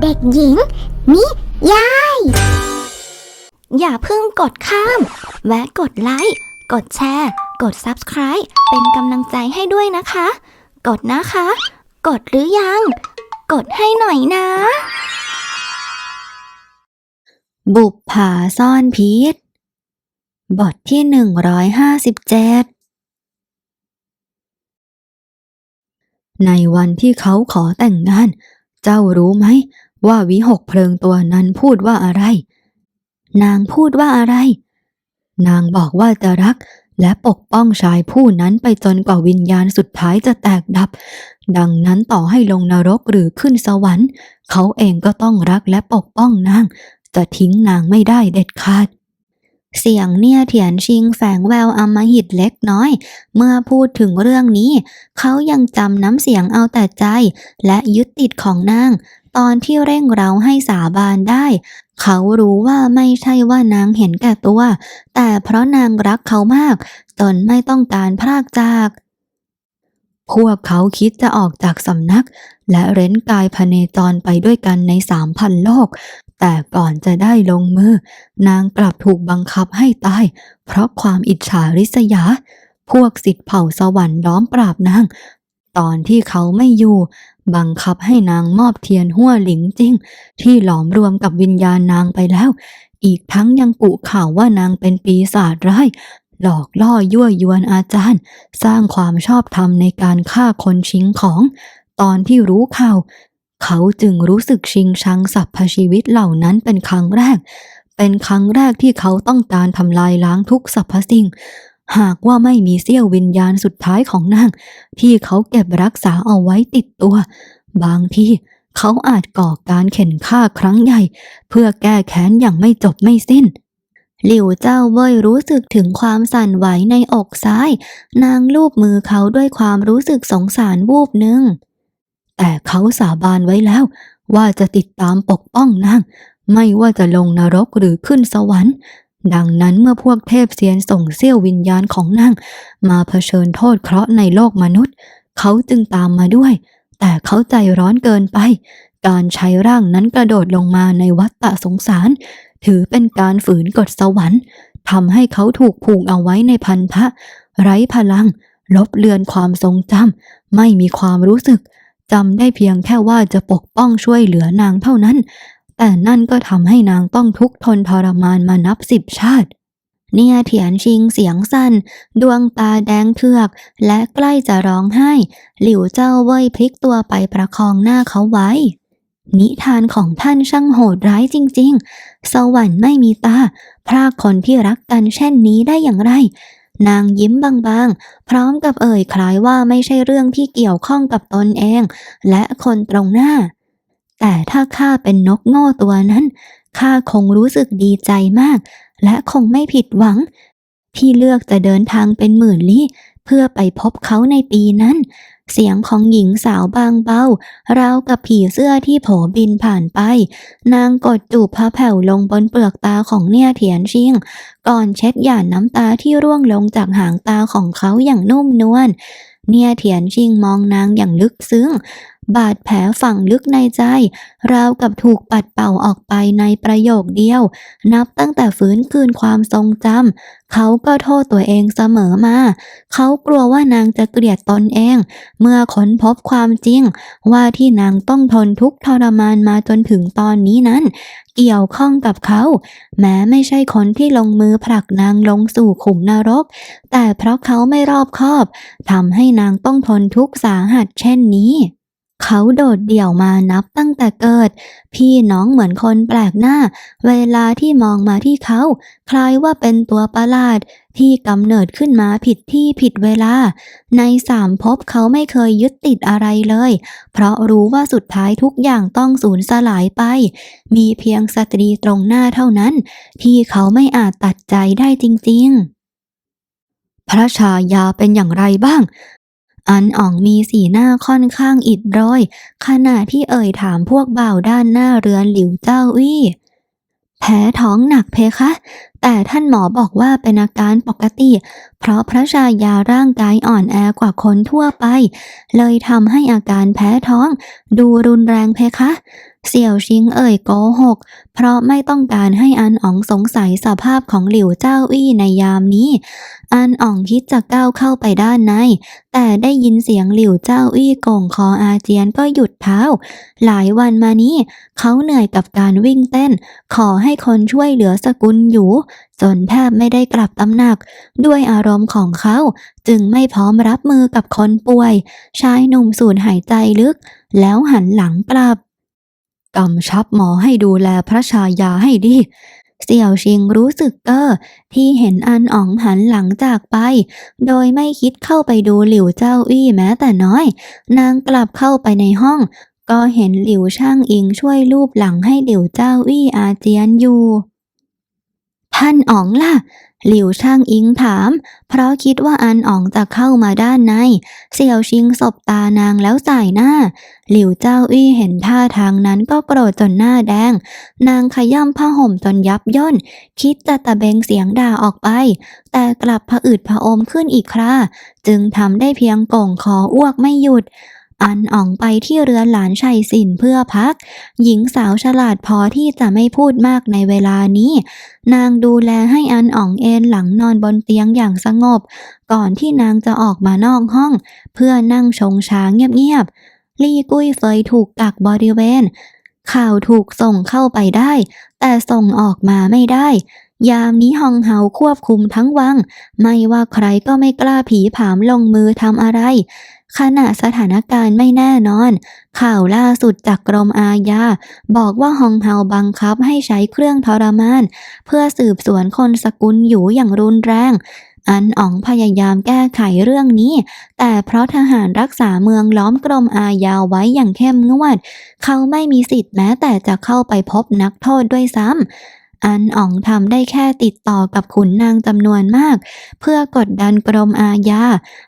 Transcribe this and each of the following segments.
เด็กหญิง นิยาย อย่าเพิ่งกดข้าม แวะกดไลค์ กดแชร์ กด Subscribe เป็นกำลังใจให้ด้วยนะคะ กดนะคะ กดหรือยัง กดให้หน่อยนะ บุปผาซ่อนพิษบทที่หนึ่งร้อยห้าสิบเจ็ดในวันที่เขาขอแต่งงาน เจ้ารู้ไหมว่าวิหกเพลิงตัวนั้นพูดว่าอะไร นางพูดว่าอะไร นางบอกว่าจะรักและปกป้องชายผู้นั้นไปจนกว่าวิญญาณสุดท้ายจะแตกดับ ดังนั้นต่อให้ลงนรกหรือขึ้นสวรรค์ เขาเองก็ต้องรักและปกป้องนาง จะทิ้งนางไม่ได้เด็ดขาด เสียงเนี่ยเถียนชิงแฝงแววอมหิตเล็กน้อย เมื่อพูดถึงเรื่องนี้ เขายังจำน้ำเสียงเอาแต่ใจ และยึดติดของนาง ตอนที่เร่งเร้าให้สาบานได้ เขารู้ว่าไม่ใช่ว่านางเห็นแก่ตัว แต่เพราะนางรักเขามากจนไม่ต้องการพรากจากพวกเขาคิดจะออกจากสำนัก และเร้นกายพเนจรไปด้วยกันในสามพันโลก แต่ก่อนจะได้ลงมือ นางกลับถูกบังคับให้ตาย เพราะความอิจฉาริษยา พวกสิทธิ์เผ่าสวรรค์ล้อมปราบนาง ตอนที่เขาไม่อยู่ บังคับให้นางมอบเทียนหัวหลิงจริงที่หลอมรวมกับวิญญาณนางไปแล้ว อีกทั้งยังกุข่าวว่านางเป็นปีศาจร้ายหลอกล่อยั่วยวนอาจารย์ สร้างความชอบธรรมในการฆ่าคนชิงของ ตอนที่รู้ข่าว เขาจึงรู้สึกชิงชังสรรพชีวิตเหล่านั้นเป็นครั้งแรก เป็นครั้งแรกที่เขาต้องการทำลายล้างทุกสรรพสิ่ง หากว่าไม่มีเสี้ยววิญญาณสุดท้ายของนาง ที่เขาเก็บรักษาเอาไว้ติดตัว บางทีเขาอาจก่อการเข็นฆ่าครั้งใหญ่ เพื่อแก้แค้นอย่างไม่จบไม่สิ้นหลิวเจ้าเว่ยรู้สึกถึงความสั่นไหวในอกซ้าย นางลูบมือเขาด้วยความรู้สึกสงสารวูบหนึ่ง แต่เขาสาบานไว้แล้ว ว่าจะติดตามปกป้องนาง ไม่ว่าจะลงนรกหรือขึ้นสวรรค์ ดังนั้นเมื่อพวกเทพเซียนส่งเสี้ยววิญญาณของนาง มาเผชิญโทษเคราะห์ในโลกมนุษย์ เขาจึงตามมาด้วย แต่เขาใจร้อนเกินไป การใช้ร่างนั้นกระโดดลงมาในวัฏฏะสงสาร ถือเป็นการฝืนกฎสวรรค์ทำให้เขาถูกผูกเอาไว้ในพันธะ ไร้พลัง ลบเลือนความทรงจำไม่มีความรู้สึก จำได้เพียงแค่ว่าจะปกป้องช่วยเหลือนางเท่านั้น แต่นั่นก็ทำให้นางต้องทุกข์ทนทรมานมานับสิบชาติ เนี่ยเถียนชิงเสียงสั้น ดวงตาแดงเถือก และใกล้จะร้องไห้ หลิวเจ้าเว่ยพลิกตัวไปประคองหน้าเขาไว้ นิทานของท่านช่างโหดร้ายจริง ๆ สวรรค์ไม่มีตา พรากคนที่รักกันเช่นนี้ได้อย่างไร นางยิ้มบางๆ พร้อมกับเอ่ยคล้ายว่าไม่ใช่เรื่องที่เกี่ยวข้องกับตนเอง และคนตรงหน้า แต่ถ้าข้าเป็นนกโง่ตัวนั้นข้าคงรู้สึกดีใจมาก และคงไม่ผิดหวังที่เลือกจะเดินทางเป็นหมื่นลี้เพื่อไปพบเขาในปีนั้น เสียงของหญิงสาวบางเบาราวกับผีเสื้อที่โผบินผ่านไป นางกดจูบพระแผ่วลงบนเปลือกตาของเนี่ยเถียนชิง ก่อนเช็ดหยาดน้ำตาที่ร่วงลงจากหางตาของเขาอย่างนุ่มนวลเนี่ยเถียนชิงมองนางอย่างลึกซึ้ง บาดแผลฝังลึกในใจ ราวกับถูกปัดเป่าออกไปในประโยคเดียว นับตั้งแต่ฟื้นคืนความทรงจำเขาก็โทษตัวเองเสมอมา เขากลัวว่านางจะเกลียดตนเอง เมื่อค้นพบความจริง ว่าที่นางต้องทนทุกข์ทรมานมาจนถึงตอนนี้นั้น เกี่ยวข้องกับเขา แม้ไม่ใช่คนที่ลงมือผลักนางลงสู่ขุมนรก แต่เพราะเขาไม่รอบคอบทำให้นางต้องทนทุกข์สาหัสเช่นนี้ เขาโดดเดี่ยวมานับตั้งแต่เกิด พี่น้องเหมือนคนแปลกหน้า เวลาที่มองมาที่เขา คล้ายว่าเป็นตัวประหลาด ที่กำเนิดขึ้นมาผิดที่ผิดเวลา ในสามภพเขาไม่เคยยึดติดอะไรเลย เพราะรู้ว่าสุดท้ายทุกอย่างต้องสูญสลายไป มีเพียงสตรีตรงหน้าเท่านั้น ที่เขาไม่อาจตัดใจได้จริง ๆ พระชายาเป็นอย่างไรบ้าง อันอ่องมีสีหน้าค่อนข้างอิดโรยขณะที่เอ่ยถามพวกบ่าวด้านหน้าเรือนหลิวเจ้าอี้แพ้ท้องหนักเพคะ แต่ท่านหมอบอกว่าเป็นอาการปกติ เพราะพระชายาร่างกายอ่อนแอกว่าคนทั่วไป เลยทำให้อาการแพ้ท้อง ดูรุนแรงเพคะ เสี่ยวชิงเอ่ยโกหก เพราะไม่ต้องการให้อันอ๋องสงสัยสภาพของหลิวเจ้าอี้ในยามนี้ อันอ๋องคิดจะก้าวเข้าไปด้านใน แต่ได้ยินเสียงหลิวเจ้าอี้ก่งคออาเจียนก็หยุดเท้า หลายวันมานี้ เขาเหนื่อยกับการวิ่งเต้น ขอให้คนช่วยเหลือสกุลอยู่จนแทบไม่ได้กลับตำหนัก ด้วยอารมณ์ของเขาจึงไม่พร้อมรับมือกับคนป่วย ชายหนุ่มสูดหายใจลึก แล้วหันหลังกลับกำชับหมอให้ดูแลพระชายาให้ดีเสี่ยวชิงรู้สึกเก้อที่เห็นอันอ๋องหันหลังจากไป โดยไม่คิดเข้าไปดูหลิวเจ้าอี้แม้แต่น้อย นางกลับเข้าไปในห้อง ก็เห็นหลิวช่างอิงช่วยลูบหลังให้หลิวเจ้าอี้อาเจียนอยู่ ท่านอ๋องล่ะ หลิวช่างอิงถาม เพราะคิดว่าอันอ๋องจะเข้ามาด้านใน เสี่ยวชิงสบตานางแล้วสายหน้า หลิวเจ้าอี้เห็นท่าทางนั้นก็โกรธจนหน้าแดง นางขย่ำผ้าห่มจนยับย่น คิดจะตะเบงเสียงด่าออกไป แต่กลับผะอืดผะอมขึ้นอีกครา จึงทำได้เพียงก่งคออ้วกไม่หยุด อันอ่องไปที่เรือนหลานชัยสินเพื่อพัก หญิงสาวฉลาดพอที่จะไม่พูดมากในเวลานี้ นางดูแลให้อันอ่องเอนหลังนอนบนเตียงอย่างสงบ ก่อนที่นางจะออกมานอกห้อง เพื่อนั่งชงชาเงียบๆลี่กุ้ยเฟยถูกกักบริเวณ ข่าวถูกส่งเข้าไปได้ แต่ส่งออกมาไม่ได้ ยามนี้ฮองเฮาควบคุมทั้งวัง ไม่ว่าใครก็ไม่กล้าผีผามลงมือทำอะไร ขณะสถานการณ์ไม่แน่นอน ข่าวล่าสุดจากกรมอาญาบอกว่าฮองเฮาบังคับให้ใช้เครื่องทรมาน เพื่อสืบสวนคนสกุลอยู่อย่างรุนแรง อันอ๋องพยายามแก้ไขเรื่องนี้ แต่เพราะทหารรักษาเมืองล้อมกรมอาญาไว้อย่างเข้มงวด เขาไม่มีสิทธิ์แม้แต่จะเข้าไปพบนักโทษด้วยซ้ำ อันอ๋องทำได้แค่ติดต่อกับขุนนางจำนวนมาก เพื่อกดดันกรมอาญา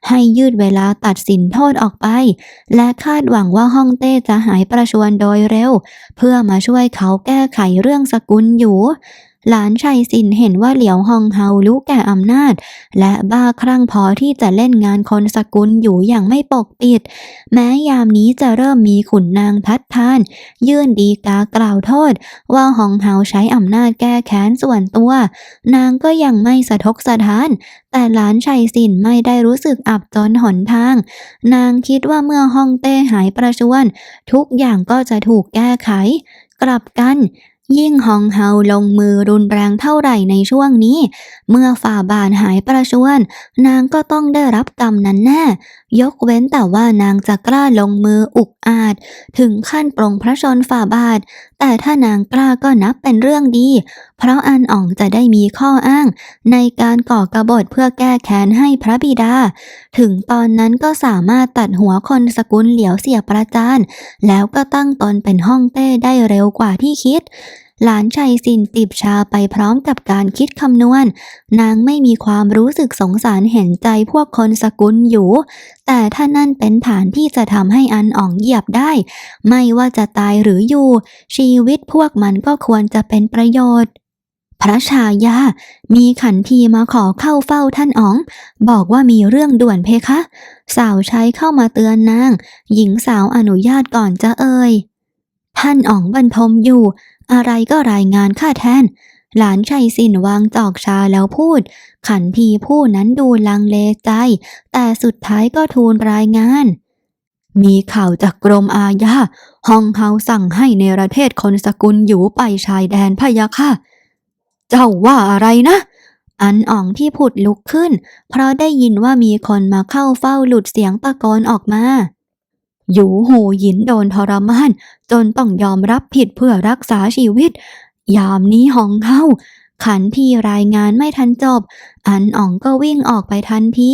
ให้ยืดเวลาตัดสินโทษออกไป และคาดหวังว่าฮ่องเต้จะหายประชวนโดยเร็ว เพื่อมาช่วยเขาแก้ไขเรื่องสกุลอยู่ หลานชัยสินเห็นว่าเหลียวฮองเฮารู้แก่อำนาจ และบ้าคลั่งพอที่จะเล่นงานคนสกุลอยู่อย่างไม่ปกปิด แม้ยามนี้จะเริ่มมีขุนนางทัดทาน ยื่นดีกากล่าวโทษ ว่าฮองเฮาใช้อำนาจแก้แค้นส่วนตัว นางก็ยังไม่สะทกสะท้าน แต่หลานชัยสินไม่ได้รู้สึกอับจนหนทาง นางคิดว่าเมื่อฮองเต้หายประชวรทุกอย่างก็จะถูกแก้ไข กลับกัน ยิ่งฮองเฮาลงมือรุนแรงเท่าไหร่ในช่วงนี้ เมื่อฝ่าบาทหายประชวรนางก็ต้องได้รับกรรมนั้นแน่ ยกเว้นแต่ว่านางจะกล้าลงมืออุกอาจ ถึงขั้นปรงพระชนฝ่าบาท แต่ถ้านางกล้าก็นับเป็นเรื่องดี เพราะอันอ่องจะได้มีข้ออ้าง ในการก่อกบฏเพื่อแก้แค้นให้พระบิดา ถึงตอนนั้นก็สามารถตัดหัวคนสกุลเหลียวเสียประจาน แล้วก็ตั้งตนเป็นห้องเต้ได้เร็วกว่าที่คิด หลานชัยสินติบชาไปพร้อมกับการคิดคำนวณ นางไม่มีความรู้สึกสงสารเห็นใจพวกคนสกุลอยู่ แต่ถ้านั่นเป็นฐานที่จะทำให้อันอ่องเหยียบได้ ไม่ว่าจะตายหรืออยู่ ชีวิตพวกมันก็ควรจะเป็นประโยชน์พระชายา มีขันทีมาขอเข้าเฝ้าท่านอ๋อง บอกว่ามีเรื่องด่วนเพคะ สาวใช้เข้ามาเตือนนาง หญิงสาวอนุญาตก่อนจะเอ่ย ท่านอ๋องบรรทมอยู่ อะไรก็รายงานข้าแทน หลานชัยสินวางจอกชาแล้วพูด ขันทีผู้นั้นดูลังเลใจ แต่สุดท้ายก็ทูลรายงาน มีข่าวจากกรมอาญาฮองเฮาสั่งให้ในประเทศคนสกุลอยู่ไปชายแดนพะยะค่ะ เจ้าว่าอะไรนะอันอ่องที่ผุดลุกขึ้น เพราะได้ยินว่ามีคนมาเข้าเฝ้าหลุดเสียงตะโกนออกมา หยูหูหยินโดนทรมาน จนต้องยอมรับผิดเพื่อรักษาชีวิต ยามนี้หองเฮาขันทีรายงานไม่ทันจบ อันอ่องก็วิ่งออกไปทันที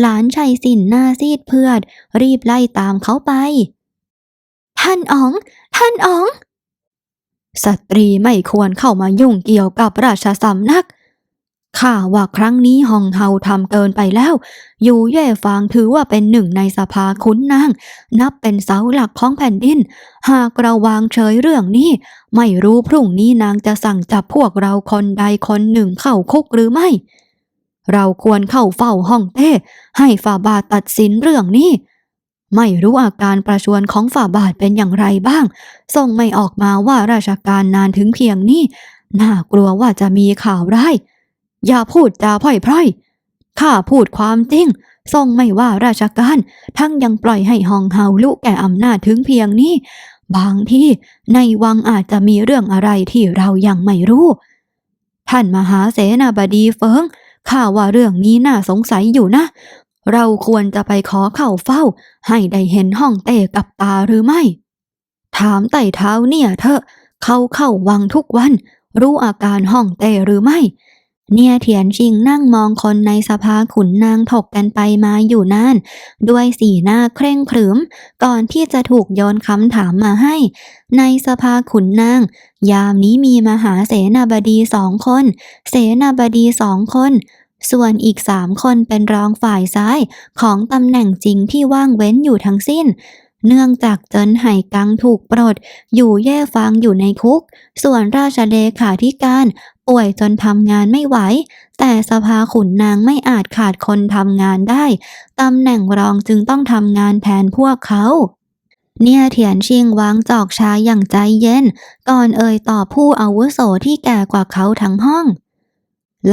หลานชัยสินหน้าซีดเพือด รีบไล่ตามเขาไป ท่านอ๋อง ท่านอ๋อง สตรีไม่ควรเข้ามายุ่งเกี่ยวกับราชสำนัก ข้าว่าครั้งนี้ฮองเฮาทำเกินไปแล้ว อยู่เย่ฟางถือว่าเป็นหนึ่งในสภาขุนนาง นับเป็นเสาหลักของแผ่นดิน หากเราวางเฉยเรื่องนี้ ไม่รู้พรุ่งนี้นางจะสั่งจับพวกเราคนใดคนหนึ่งเข้าคุกหรือไม่ เราควรเข้าเฝ้าห้องเต้ ให้ฝ่าบาทตัดสินเรื่องนี้ ไม่รู้อาการประชวนของฝ่าบาทเป็นอย่างไรบ้าง ส่งไม่ออกมาว่าราชการนานถึงเพียงนี้ น่ากลัวว่าจะมีข่าวร้าย อย่าพูดจาพร่อยๆ ข้าพูดความจริง ทรงไม่ว่าราชการ ทั้งยังปล่อยให้ฮองเฮาลุแก่อำนาจถึงเพียงนี้ บางที่ในวังอาจจะมีเรื่องอะไรที่เรายังไม่รู้ ท่านมหาเสนาบดีเฟิงข้าว่าเรื่องนี้น่าสงสัยอยู่นะ เราควรจะไปขอเข้าเฝ้า ให้ได้เห็นห้องเต้กับตาหรือไม่ ถามไต่เท้าเนี่ยเถอะ เขาเข้าวังทุกวัน รู้อาการห้องเต้หรือไม่ เนี่ยเถียนชิงนั่งมองคนในสภาขุนนางถกกันไปมาอยู่นานด้วยสีหน้าเคร่งขรึม ก่อนที่จะถูกโยนคำถามมาให้ ในสภาขุนนาง ยามนี้มีมหาเสนาบดีสองคน เสนาบดีสองคน ส่วนอีกสามคนเป็นรองฝ่ายซ้ายของตำแหน่งจริงที่ว่างเว้นอยู่ทั้งสิ้น เนื่องจากเจินไห่กังถูกปลด อยู่แย่ฟางอยู่ในคุก ส่วนราชเลขาธิการป่วยจนทำงานไม่ไหว แต่สภาขุนนางไม่อาจขาดคนทำงานได้ ตำแหน่งรองจึงต้องทำงานแทนพวกเขา เนี่ยเถียนชิงวางจอกชาอย่างใจเย็น ก่อนเอ่ยต่อผู้อาวุโสที่แก่กว่าเขาทั้งห้อง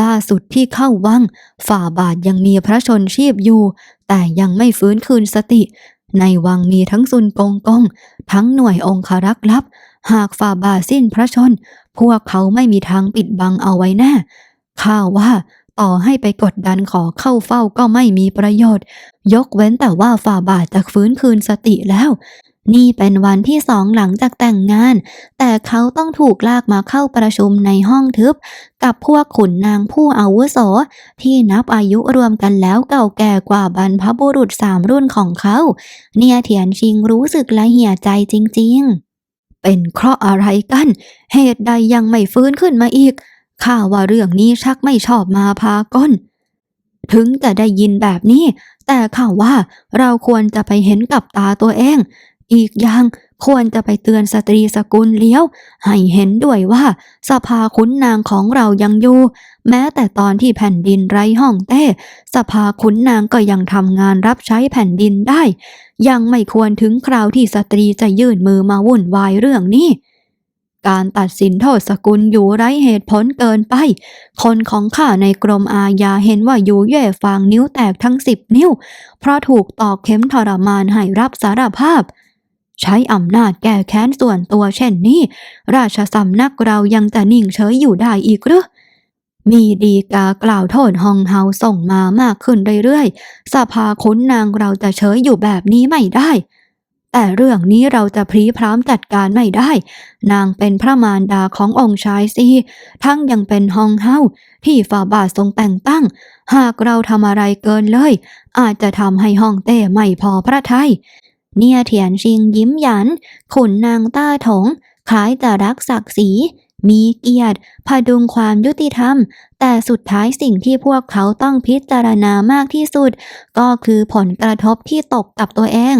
ล่าสุดที่เข้าวัง ฝ่าบาทยังมีพระชนชีพอยู่ แต่ยังไม่ฟื้นคืนสติ ในวังมีทั้งซุนกงกง ทั้งหน่วยองครักษ์ลับ หากฝ่าบาทสิ้นพระชน พวกเขาไม่มีทางปิดบังเอาไว้แน่ข้าว่าต่อให้ไปกดดันขอเข้าเฝ้าก็ไม่มีประโยชน์ ยกเว้นแต่ว่าฝ่าบาทจะฟื้นคืนสติแล้ว นี่เป็นวันที่สองหลังจากแต่งงาน แต่เขาต้องถูกลากมาเข้าประชุมในห้องทึบ กับพวกขุนนางผู้อาวุโส ที่นับอายุรวมกันแล้วเก่าแก่กว่าบรรพบุรุษสามรุ่นของเขา เนี่ยเถียนชิงรู้สึกละเหี่ยใจจริงๆ เป็นเพราะอะไรกัน เหตุใดยังไม่ฟื้นขึ้นมาอีก ข้าว่าเรื่องนี้ชักไม่ชอบมาพากลถึงจะได้ยินแบบนี้ แต่ข้าว่าเราควรจะไปเห็นกับตาตัวเอง อีกอย่างควรจะไปเตือนสตรีสกุลเลี้ยว ให้เห็นด้วยว่า สภาขุนนางของเรายังอยู่ แม้แต่ตอนที่แผ่นดินไร้ห้องเต้ สภาขุนนางก็ยังทำงานรับใช้แผ่นดินได้ ยังไม่ควรถึงคราวที่สตรีจะยื่นมือมาวุ่นวายเรื่องนี้ การตัดสินโทษสกุลอยู่ไร้เหตุผลเกินไป คนของข้าในกรมอาญาเห็นว่าอยู่แย่ฟางนิ้วแตกทั้งสิบนิ้ว เพราะถูกตอกเข็มทรมานให้รับสารภาพ ใช้อำนาจแก้แค้นส่วนตัวเช่นนี้ ราชสำนักเรายังจะนิ่งเฉยอยู่ได้อีกหรือมีดีกากล่าวโทษฮองเฮาส่งมามากขึ้นเรื่อยๆ สภาขุนนางเราจะเฉยอยู่แบบนี้ไม่ได้ แต่เรื่องนี้เราจะพรีพร้อมจัดการไม่ได้ นางเป็นพระมารดาขององค์ชายซีทั้งยังเป็นฮองเฮาที่ฝ่าบาททรงแต่งตั้ง หากเราทำอะไรเกินเลย อาจจะทำให้ห้องเต้ไม่พอพระทัย เนี่ยเถียนชิงยิ้มหยัน ขุนนางต้าถง คล้ายจะรักศักดิ์ศรีมีเกียรติ พดุงความยุติธรรม แต่สุดท้ายสิ่งที่พวกเขาต้องพิจารณามากที่สุด ก็คือผลกระทบที่ตกกับตัวเอง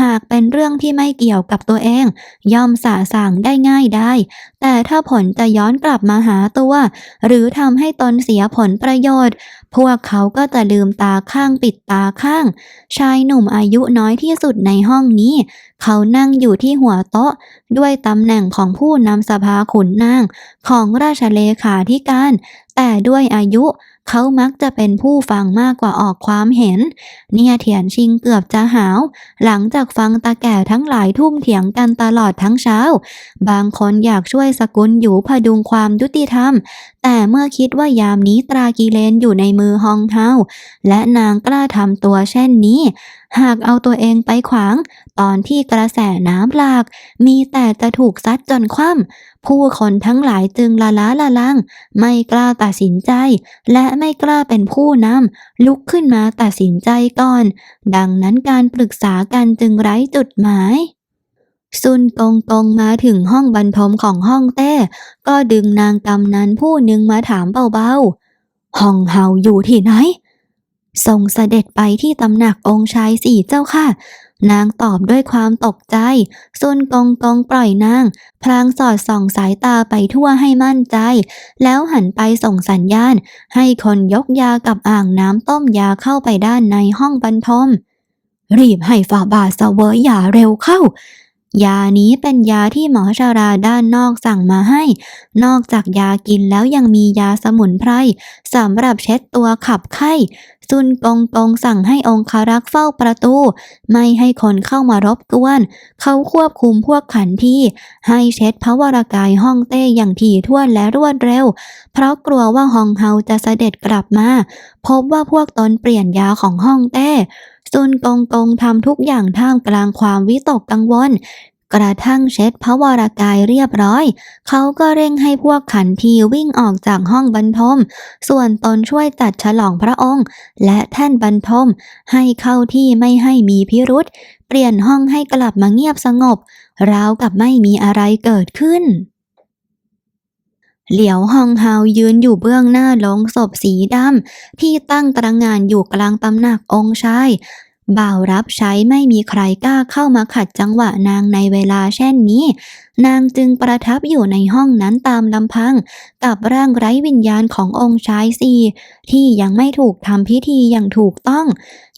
หากเป็นเรื่องที่ไม่เกี่ยวกับตัวเอง ย่อมสาสางได้ง่ายได้ แต่ถ้าผลจะย้อนกลับมาหาตัว หรือทำให้ตนเสียผลประโยชน์ พวกเขาก็จะลืมตาข้างปิดตาข้าง ชายหนุ่มอายุน้อยที่สุดในห้องนี้ เขานั่งอยู่ที่หัวโต๊ะ ด้วยตำแหน่งของผู้นำสภาขุนนางของราชเลขาธิการ แต่ด้วยอายุเขามักจะเป็นผู้ฟังมากกว่าออกความเห็น เนี่ยเถียนชิงเกือบจะหาว หลังจากฟังตาแก่ทั้งหลายทุ่มเถียงกันตลอดทั้งเช้า บางคนอยากช่วยสกุลอยู่พดุงความยุติธรรม แต่เมื่อคิดว่ายามนี้ตรากีเลนอยู่ในมือฮองเฮาและนางกล้าทำตัวเช่นนี้ หากเอาตัวเองไปขวาง ตอนที่กระแสน้ำหลาก มีแต่จะถูกซัดจนคว่ำผู้คนทั้งหลายจึงละล้าละลังไม่กล้าตัดสินใจ และไม่กล้าเป็นผู้นำลุกขึ้นมาตัดสินใจก่อน ดังนั้นการปรึกษากันจึงไร้จุดหมาย ซุนกงกงมาถึงห้องบรรทมของห้องเต้ ก็ดึงนางกำนันผู้หนึ่งมาถามเบาๆฮองเฮาอยู่ที่ไหน ทรงเสด็จไปที่ตำหนักองค์ชายสี่เจ้าค่ะ นางตอบด้วยความตกใจ ซุนกงกงปล่อยนาง พลางสอดส่องสายตาไปทั่วให้มั่นใจ แล้วหันไปส่งสัญญาณ ให้คนยกยากับอ่างน้ำต้มยาเข้าไปด้านในห้องบรรทม รีบให้ฝ่าบาทเสวยยาเร็วเข้า ยานี้เป็นยาที่หมอชาราด้านนอกสั่งมาให้ นอกจากยากินแล้วยังมียาสมุนไพรสำหรับเช็ดตัวขับไข้ ซุนกงกงสั่งให้องคารักษ์เฝ้าประตู ไม่ให้คนเข้ามารบกวน เขาควบคุมพวกขันที่ ให้เช็ดพระวรากายห้องเต้อย่างถี่ถ้วนและรวดเร็ว เพราะกลัวว่าฮองเฮาจะเสด็จกลับมา พบว่าพวกตนเปลี่ยนยาของห้องเต้ ซุนกงกงทำทุกอย่างท่ามกลางความวิตกกังวล กระทั่งเช็ดพระวรากายเรียบร้อย เขาก็เร่งให้พวกขันทีวิ่งออกจากห้องบรรทม ส่วนตนช่วยจัดฉลองพระองค์ และแท่นบรรทม ให้เข้าที่ไม่ให้มีพิรุษ เปลี่ยนห้องให้กลับมาเงียบสงบ ราวกับไม่มีอะไรเกิดขึ้น เหลียวฮองเฮายืนอยู่เบื้องหน้าลงศพสีดำที่ตั้งตระงานอยู่กลางตำหนักองค์ชาย บ่าวรับใช้ไม่มีใครกล้าเข้ามาขัดจังหวะนางในเวลาเช่นนี้ นางจึงประทับอยู่ในห้องนั้นตามลำพัง กับร่างไร้วิญญาณขององค์ชายสีที่ยังไม่ถูกทำพิธีอย่างถูกต้อง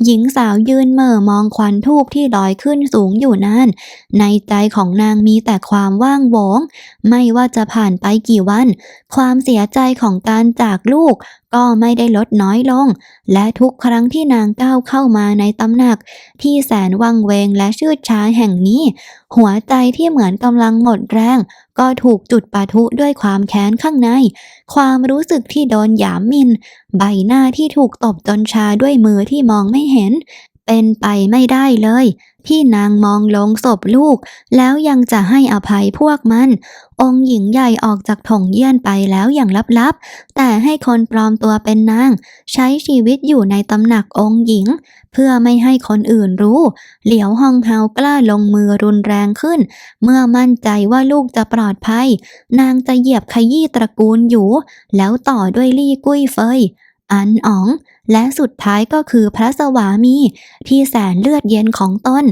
หญิงสาวยืนเหม่อมองควันทูบที่ลอยขึ้นสูงอยู่นานในใจของนางมีแต่ความว่างโหวง ไม่ว่าจะผ่านไปกี่วัน ความเสียใจของการจากลูกก็ไม่ได้ลดน้อยลง และทุกครั้งที่นางก้าวเข้ามาในตำหนัก ที่แสนวังเวงและชืดช้าแห่งนี้ หัวใจที่เหมือนกำลังหมดแรง ก็ถูกจุดปะทุด้วยความแค้นข้างใน ความรู้สึกที่โดนหยามมิน ใบหน้าที่ถูกตบจนชาด้วยมือที่มองไม่เห็น เป็นไปไม่ได้เลย ที่นางมองลงศพลูก แล้วยังจะให้อภัยพวกมัน องค์หญิงใหญ่ออกจากถงเยี่ยนไปแล้วอย่างลับๆ แต่ให้คนปลอมตัวเป็นนาง ใช้ชีวิตอยู่ในตำหนักองค์หญิง เพื่อไม่ให้คนอื่นรู้ เหลียวฮองเฮากล้าลงมือรุนแรงขึ้น เมื่อมั่นใจว่าลูกจะปลอดภัย นางจะเหยียบขยี้ตระกูลอยู่ แล้วต่อด้วยลี่กุ้ยเฟย อันอ๋อง และสุดท้ายก็คือพระสวามีที่แสนเลือดเย็นของตน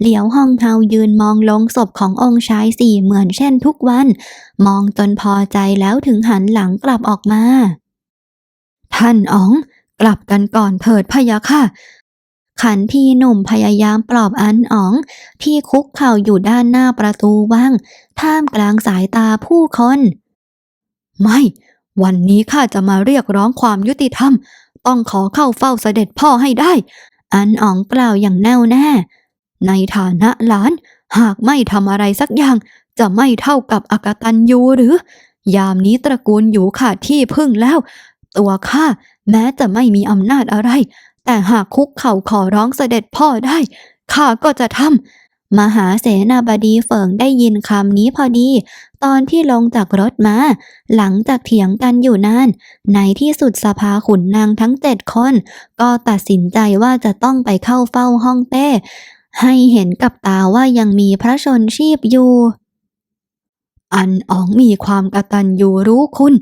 เหลียวฮองเฮายืนมองลงศพขององค์ชายสี่เหมือนเช่นทุกวัน มองจนพอใจแล้วถึงหันหลังกลับออกมา ท่านอ๋อง กลับกันก่อนเถิดพะยะค่ะขันทีหนุ่มพยายามปลอบอันอ๋อง ที่คุกเข่าอยู่ด้านหน้าประตูว่าง ท่ามกลางสายตาผู้คน ไม่ วันนี้ข้าจะมาเรียกร้องความยุติธรรม ต้องขอเข้าเฝ้าเสด็จพ่อให้ได้ อันอ๋องกล่าวอย่างแน่วแน่ ในฐานะหลานหากไม่ทำอะไรสักอย่าง จะไม่เท่ากับอากตันยูหรือ ยามนี้ตระกูลอยู่ขาดที่พึ่งแล้ว ตัวข้าแม้จะไม่มีอำนาจอะไร แต่หากคุกเข่าขอร้องเสด็จพ่อได้ข้าก็จะทำมหาเสนาบดีเฟิงได้ยินคำนี้พอดี ตอนที่ลงจากรถมา หลังจากเถียงกันอยู่นาน ในที่สุดสภาขุนนางทั้งเจ็ดคน ก็ตัดสินใจว่าจะต้องไปเข้าเฝ้าห้องเต้ ให้เห็นกับตาว่ายังมีพระชนชีพอยู่ อันอ๋องมีความกตัญญูรู้คุณ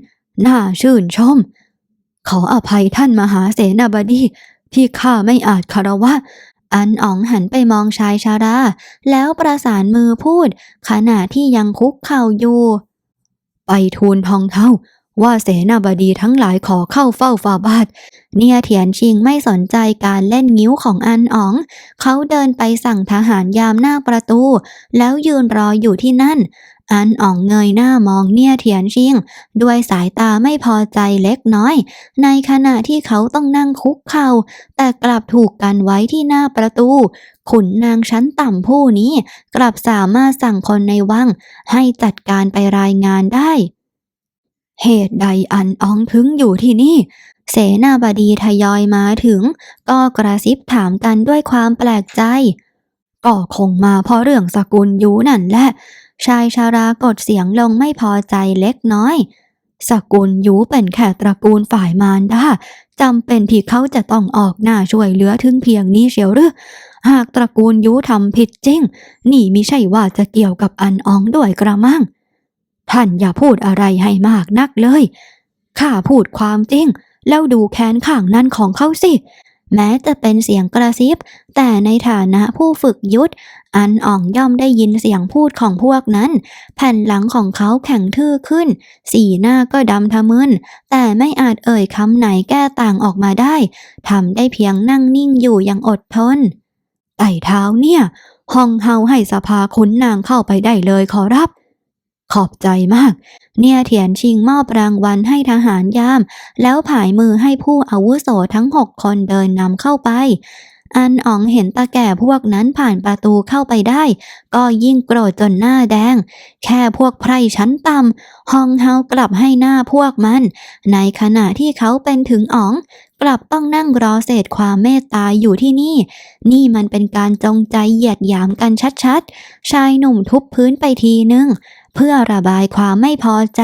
น่าชื่นชม ขออภัยท่านมหาเสนาบดีที่ข้าไม่อาจคารวะ อันอ๋องหันไปมองชายชารา แล้วประสานมือพูด ขณะที่ยังคุกเข่าอยู่ ไปทูลทองเท่า ว่าเสนาบดีทั้งหลายขอเข้าเฝ้าฝ่าบาท เนี่ยเถียนชิงไม่สนใจการเล่นงิ้วของอันอ๋อง เขาเดินไปสั่งทหารยามหน้าประตู แล้วยืนรออยู่ที่นั่น อันอ๋องเงยหน้ามองเนี่ยเถียนชิง ด้วยสายตาไม่พอใจเล็กน้อย ในขณะที่เขาต้องนั่งคุกเข่า แต่กลับถูกกันไว้ที่หน้าประตู ขุนนางชั้นต่ำผู้นี้ กลับสามารถสั่งคนในวัง ให้จัดการไปรายงานได้ เหตุใดอันอ่องถึงอยู่ที่นี่เสนาบดีทยอยมาถึง ก็กระซิบถามกันด้วยความแปลกใจ ก็คงมาเพราะเรื่องสกุลยูนั่นแหละ ชายชารากดเสียงลงไม่พอใจเล็กน้อย สกุลยูเป็นแค่ตระกูลฝ่ายมารดาจำเป็นที่เขาจะต้องออกหน้าช่วยเหลือถึงเพียงนี้เชียวหรือ หากตระกูลยูทำผิดจริง นี่มิใช่ว่าจะเกี่ยวกับอันอองด้วยกระมังท่านอย่าพูดอะไรให้มากนักเลย ข้าพูดความจริง แล้วดูแขนข้างนั้นของเขาสิ แม้จะเป็นเสียงกระซิบ แต่ในฐานะผู้ฝึกยุทธ อันอ่องย่อมได้ยินเสียงพูดของพวกนั้น แผ่นหลังของเขาแข็งทื่อขึ้น สีหน้าก็ดำทะมึน แต่ไม่อาจเอ่ยคำไหนแก้ต่างออกมาได้ ทำได้เพียงนั่งนิ่งอยู่อย่างอดทน ไต่เท้าเนี่ย ห้องเฮาให้สภาขุนนางเข้าไปได้เลยขอรับ ขอบใจมาก เนี่ยเถียนชิงมอบรางวัลให้ทหารยาม แล้วผายมือให้ผู้อาวุโสทั้งหกคนเดินนำเข้าไป อันอ๋องเห็นตาแก่พวกนั้นผ่านประตูเข้าไปได้ ก็ยิ่งโกรธจนหน้าแดง แค่พวกไพร่ชั้นต่ำห้องเฮากลับให้หน้าพวกมัน ในขณะที่เขาเป็นถึงอ๋องกลับต้องนั่งรอเศษความเมตตาอยู่ที่นี่ นี่มันเป็นการจงใจเหยียดหยามกันชัดๆ ชายหนุ่มทุบพื้นไปทีนึง เพื่อระบายความไม่พอใจ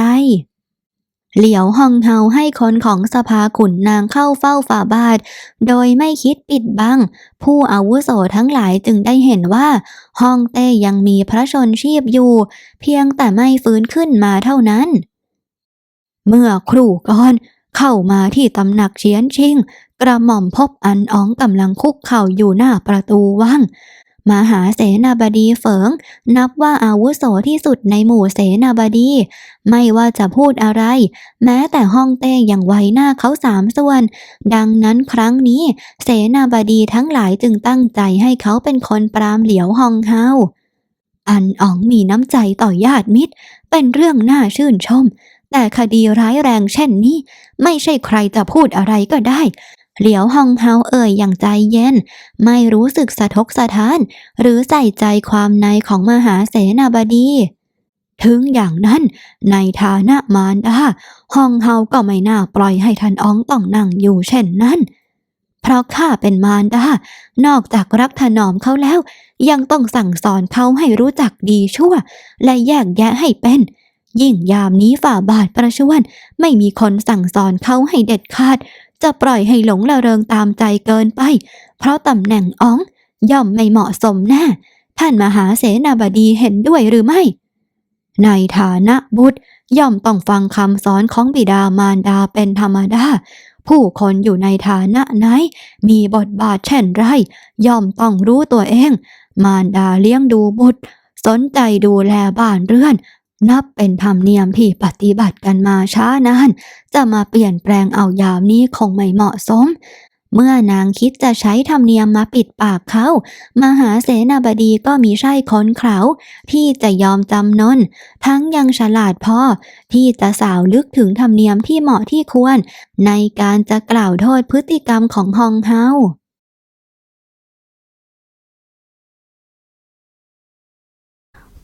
เหลียวฮองเฮาให้คนของสภาขุนนางเข้าเฝ้าฝ่าบาท โดยไม่คิดปิดบัง ผู้อาวุโสทั้งหลายจึงได้เห็นว่าฮองเต้ยังมีพระชนชีพอยู่ เพียงแต่ไม่ฟื้นขึ้นมาเท่านั้น เมื่อครู่ก่อนเข้ามาที่ตำหนักเชียนชิง กระหม่อมพบอันอ๋องกำลังคุกเข่าอยู่หน้าประตูวัง มหาเสนาบดีเฟิง นับว่าอาวุโสที่สุดในหมู่เสนาบดี ไม่ว่าจะพูดอะไร แม้แต่ห้องเต้ยังไว้หน้าเขาสามส่วน ดังนั้นครั้งนี้ เสนาบดีทั้งหลายจึงตั้งใจให้เขาเป็นคนปรามเหลียวฮองเฮาอันอ๋องมีน้ำใจต่อญาติมิตร เป็นเรื่องน่าชื่นชม แต่คดีร้ายแรงเช่นนี้ ไม่ใช่ใครจะพูดอะไรก็ได้ เหลียวฮองเฮาเอ่ยอย่างใจเย็น ไม่รู้สึกสะทกสะท้าน หรือใส่ใจความในของมหาเสนาบดี ถึงอย่างนั้น ในฐานะมารดาฮองเฮาก็ไม่น่าปล่อยให้ท่านอ๋องต้องนั่งอยู่เช่นนั้นเพราะข้าเป็นมารดานอกจากรักถนอมเขาแล้ว ยังต้องสั่งสอนเขาให้รู้จักดีชั่ว และแยกแยะให้เป็น ยิ่งยามนี้ฝ่าบาทประชวรไม่มีคนสั่งสอนเขาให้เด็ดขาด จะปล่อยให้หลงละเริงตามใจเกินไป เพราะตำแหน่งอ๋องย่อมไม่เหมาะสมแน่ท่านมหาเสนาบดีเห็นด้วยหรือไม่ ในฐานะบุตรย่อมต้องฟังคำสอนของบิดามารดาเป็นธรรมดา ผู้คนอยู่ในฐานะไหน มีบทบาทเช่นไร ย่อมต้องรู้ตัวเอง มารดาเลี้ยงดูบุตร สนใจดูแลบ้านเรือน นับเป็นธรรมเนียมที่ปฏิบัติกันมาช้านาน จะมาเปลี่ยนแปลงเอายามนี้คงไม่เหมาะสม เมื่อนางคิดจะใช้ธรรมเนียมมาปิดปากเขามหาเสนาบดีก็มีใช่ค้นเขาที่จะยอมจำนน ทั้งยังฉลาดพอที่จะสาวลึกถึงธรรมเนียมที่เหมาะที่ควร ในการจะกล่าวโทษพฤติกรรมของฮองเฮา